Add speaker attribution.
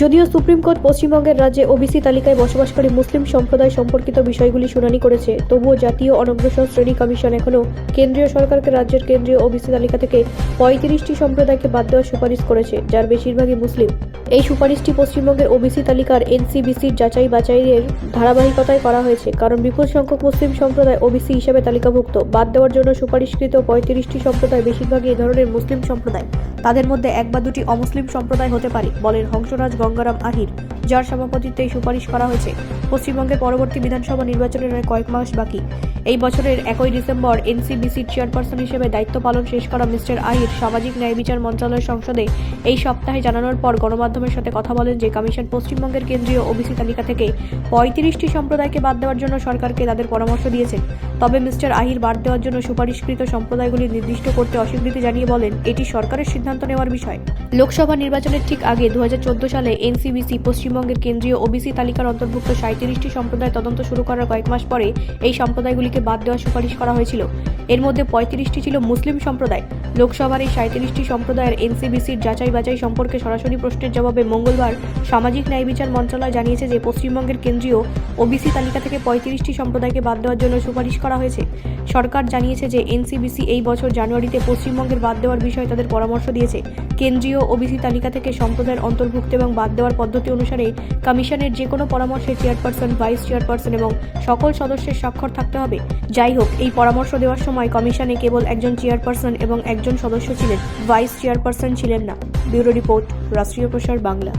Speaker 1: যদিও supreme court পশ্চিমবঙ্গের রাজ্যে ওবিসি তালিকায় বসবাসকারী মুসলিম সম্প্রদায় সম্পর্কিত বিষয়গুলি শুনানি করেছে, তবুও জাতীয় অনগ্রসর শ্রেণি কমিশন এখনও কেন্দ্রীয় সরকারকে রাজ্যের কেন্দ্রীয় ওবিসি তালিকা থেকে পঁয়ত্রিশটি সম্প্রদায়কে বাদ দেওয়ার সুপারিশ করেছে, যার বেশিরভাগই মুসলিম। এই সুপারিশটি পশ্চিমবঙ্গের ওবিসি তালিকার এনসিবিসির যাচাই বাছাইয়ের ধারাবাহিকতায় করা হয়েছে, কারণ বিপুল সংখ্যক মুসলিম সম্প্রদায় ওবিসি হিসেবে তালিকাভুক্ত। বাদ দেওয়ার জন্য সুপারিশকৃত পঁয়ত্রিশটি সম্প্রদায় বেশিরভাগই এ ধরনের মুসলিম সম্প্রদায়। তাদের মধ্যে এক বা দুটি অমুসলিম সম্প্রদায় হতে পারে, বলেন হংসরাজ গঙ্গারাম আহির। যার সভাপতিত্বে এই সুপারিশ করা হয়েছে। পশ্চিমবঙ্গের পরবর্তী বিধানসভা নির্বাচনের কয়েক মাস বাকি। এই বছরের একই ডিসেম্বর এনসিবিসির চেয়ারপারসন হিসেবে দায়িত্ব পালন শেষ করা মিস্টার আহির সামাজিক ন্যায় বিচার মন্ত্রণালয় সংসদে এই সপ্তাহে জানানোর পর গণমাধ্যমের সাথে কথা বলেন যে কমিশন পশ্চিমবঙ্গের কেন্দ্রীয় ওবিসি তালিকা থেকে পঁয়ত্রিশটি সম্প্রদায়কে বাদ দেওয়ার জন্য সরকারকে তাদের পরামর্শ দিয়েছেন। তবে মিস্টার আহির বাদ দেওয়ার জন্য সুপারিশকৃত সম্প্রদায়গুলি নির্দিষ্ট করতে অস্বীকৃতি জানিয়ে বলেন, এটি সরকারের সিদ্ধান্ত নেওয়ার বিষয়। লোকসভা নির্বাচনের ঠিক আগে দু হাজার চোদ্দ সালে এনসিবিসি পশ্চিমবঙ্গের কেন্দ্রীয় ওবিসি তালিকার অন্তর্ভুক্ত সাঁত্রিশটি সম্প্রদায় তদন্ত শুরু করার কয়েক মাস পরে এই সম্প্রদায়গুলিকে বাদ দেওয়ার সুপারিশ করা হয়েছিল। এর মধ্যে পঁয়ত্রিশটি ছিল মুসলিম সম্প্রদায়। লোকসভার এই সাঁত্রিশটি সম্প্রদায়ের এনসিবিসির যাচাই বাছাই সম্পর্কে সরাসরি প্রশ্নের জবাবে মঙ্গলবার সামাজিক ন্যায় বিচার মন্ত্রণালয় জানিয়েছে যে পশ্চিমবঙ্গের কেন্দ্রীয় ওবিসি তালিকা থেকে পঁয়ত্রিশটি সম্প্রদায়কে বাদ দেওয়ার জন্য সুপারিশ করা হয়েছে। সরকার জানিয়েছে যে এনসিবিসি এই বছর জানুয়ারিতে পশ্চিমবঙ্গের বাদ দেওয়ার বিষয়ে তাদের পরামর্শ দিয়েছে। কেন্দ্রীয় ওবিসি তালিকা থেকে সম্প্রদায়ের অন্তর্ভুক্ত এবং বাদ দেওয়ার পদ্ধতি অনুসারে কমিশনের যে কোনো পরামর্শে চেয়ারপারসন, ভাইস চেয়ারপারসন এবং সকল সদস্যের স্বাক্ষর থাকতে হবে। যাই হোক, এই পরামর্শ দেওয়ার সময় কমিশনে কেবল একজন চেয়ারপারসন এবং একজন সদস্য ছিলেন, ভাইস চেয়ারপারসন ছিলেন না। ব্যুরো রিপোর্ট, রাষ্ট্রীয় প্রসার বাংলা।